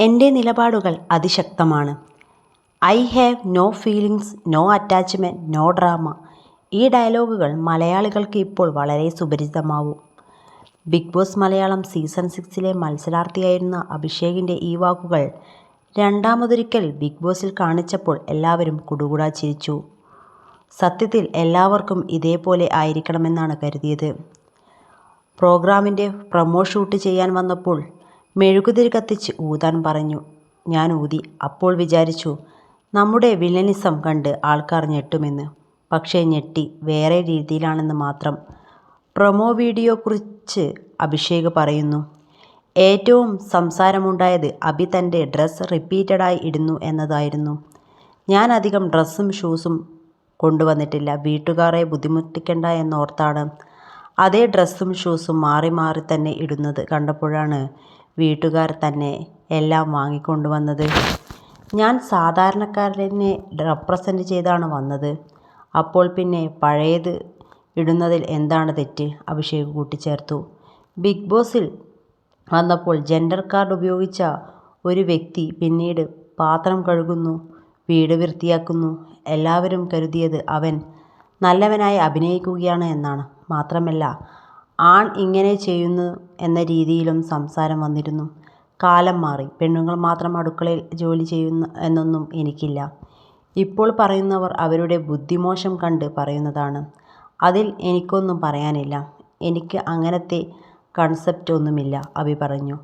എന്റെ നിലപാടുകൾ അതിശക്തമാണ്. I have no feelings no attachment no drama. ഈ ഡയലോഗുകൾ മലയാളികൾക്ക് ഇപ്പോൾ വളരെ സുപരിചിതമാവും. ബിഗ് ബോസ് മലയാളം സീസൺ സിക്സിലെ മത്സരാർത്ഥിയായിരുന്ന അഭിഷേകിന്റെ ഈ വാക്കുകൾ രണ്ടാമതൊരിക്കൽ ബിഗ് ബോസിൽ കാണിച്ചപ്പോൾ എല്ലാവരും കുടുകുടാ ചിരിച്ചു. സത്യത്തിൽ എല്ലാവർക്കും ഇതേപോലെ ആയിരിക്കണമെന്നാണ് കരുതിയത്. പ്രോഗ്രാമിന്റെ പ്രൊമോ ഷൂട്ട് ചെയ്യാൻ വന്നപ്പോൾ മെഴുകുതിരി കത്തിച്ച് ഊതാൻ പറഞ്ഞു. ഞാൻ ഊതി. അപ്പോൾ വിചാരിച്ചു നമ്മുടെ വില്ലനിസം കണ്ട് ആൾക്കാർ ഞെട്ടുമെന്ന്. പക്ഷേ ഞെട്ടി. വേറെ രീതിയിലാണെന്ന് മാത്രം. പ്രൊമോ വീഡിയോ കുറിച്ച് അഭിഷേക് പറയുന്നു. ഏറ്റവും സംസാരമുണ്ടായത് അഭി തന്റെ ഡ്രസ്സ് റിപ്പീറ്റഡായി ഇടുന്നു എന്നതായിരുന്നു. ഞാൻ അധികം ഡ്രസ്സും ഷൂസും കൊണ്ടുവന്നിട്ടില്ല. വീട്ടുകാരെ ബുദ്ധിമുട്ടിക്കണ്ട എന്നോർത്താണ്. അതേ ഡ്രസ്സും ഷൂസും മാറി മാറി തന്നെ ഇടുന്നത് കണ്ടപ്പോഴാണ് വീട്ടുകാർ തന്നെ എല്ലാം വാങ്ങിക്കൊണ്ടുവന്നത്. ഞാൻ സാധാരണക്കാരനെ റെപ്രസെന്റ് ചെയ്താണ് വന്നത്. അപ്പോൾ പിന്നെ പഴയത് ഇടുന്നതിൽ എന്താണ് തെറ്റ്? അഭിഷേക് കൂട്ടിച്ചേർത്തു. ബിഗ് ബോസിൽ വന്നപ്പോൾ ജെൻഡർ കാർഡ് ഉപയോഗിച്ച ഒരു വ്യക്തി പിന്നീട് പാത്രം കഴുകുന്നു വീട് വൃത്തിയാക്കുന്നു. എല്ലാവരും കരുതിയത് അവൻ നല്ലവനായി അഭിനയിക്കുകയാണ് എന്നാണ്. മാത്രമല്ല ആൺ ഇങ്ങനെ ചെയ്യുന്നു എന്ന രീതിയിലും സംസാരം വന്നിരുന്നു. കാലം മാറി. പെണ്ണുങ്ങൾ മാത്രം അടുക്കളയിൽ ജോലി ചെയ്യുന്നു എന്നൊന്നും എനിക്കില്ല. ഇപ്പോൾ പറയുന്നവർ അവരുടെ ബുദ്ധിമോശം കണ്ട് പറയുന്നതാണ്. അതിൽ എനിക്കൊന്നും പറയാനില്ല. എനിക്ക് അങ്ങനത്തെ കൺസെപ്റ്റ് ഒന്നുമില്ല അഭി പറഞ്ഞു.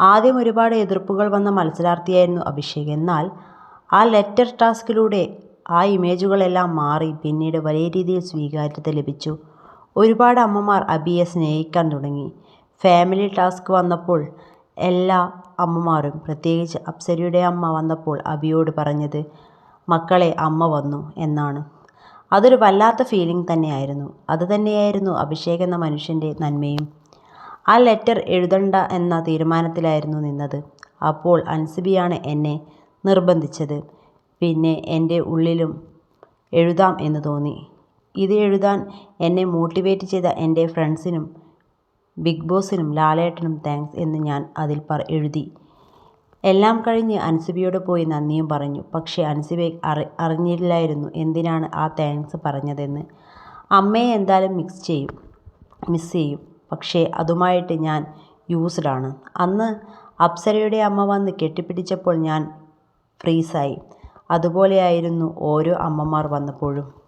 ആദ്യം ഒരുപാട് എതിർപ്പുകൾ വന്ന മത്സരാർത്ഥിയായിരുന്നു അഭിഷേക്. എന്നാൽ ആ ലെറ്റർ ടാസ്കിലൂടെ ആ ഇമേജുകളെല്ലാം മാറി. പിന്നീട് വലിയ രീതിയിൽ സ്വീകാര്യത ലഭിച്ചു. ഒരുപാട് അമ്മമാർ അബിയെ സ്നേഹിക്കാൻ തുടങ്ങി. ഫാമിലി ടാസ്ക് വന്നപ്പോൾ എല്ലാ അമ്മമാരും പ്രത്യേകിച്ച് അപ്സരയുടെ അമ്മ വന്നപ്പോൾ അബിയോട് പറഞ്ഞത് മക്കളെ അമ്മ വന്നു എന്നാണ്. അതൊരു വല്ലാത്ത ഫീലിംഗ് തന്നെയായിരുന്നു. അത് തന്നെയായിരുന്നു അഭിഷേക് എന്ന മനുഷ്യന്റെ നന്മയും. ആ ലെറ്റർ എഴുതണ്ട എന്ന തീരുമാനത്തിലായിരുന്നു നിന്നത്. അപ്പോൾ അൻസിബിയാണ് എന്നെ നിർബന്ധിച്ചത്. പിന്നെ എന്റെ ഉള്ളിലും എഴുതാം എന്ന് തോന്നി. ഇത് എഴുതാൻ എന്നെ മോട്ടിവേറ്റ് ചെയ്ത എന്റെ ഫ്രണ്ട്സിനും ബിഗ് ബോസിനും ലാലേട്ടനും താങ്ക്സ് എന്ന് ഞാൻ അതിൽ എഴുതി. എല്ലാം കഴിഞ്ഞ് അൻസിബിയോട് പോയി നന്ദിയും പറഞ്ഞു. പക്ഷേ അൻസിബെ അറി അറിഞ്ഞില്ലായിരുന്നു എന്തിനാണ് ആ താങ്ക്സ് പറഞ്ഞതെന്ന്. അമ്മയെ എന്തായാലും മിക്സ് ചെയ്യും മിസ് ചെയ്യും. പക്ഷേ അതുമായിട്ട് ഞാൻ യൂസ്ഡ് ആണ്. അന്ന് അപ്സരയുടെ അമ്മ വന്ന് കെട്ടിപ്പിടിച്ചപ്പോൾ ഞാൻ ഫ്രീസായി അതുപോലെയായിരുന്നു ഓരോ അമ്മമാർ വന്നപ്പോഴും.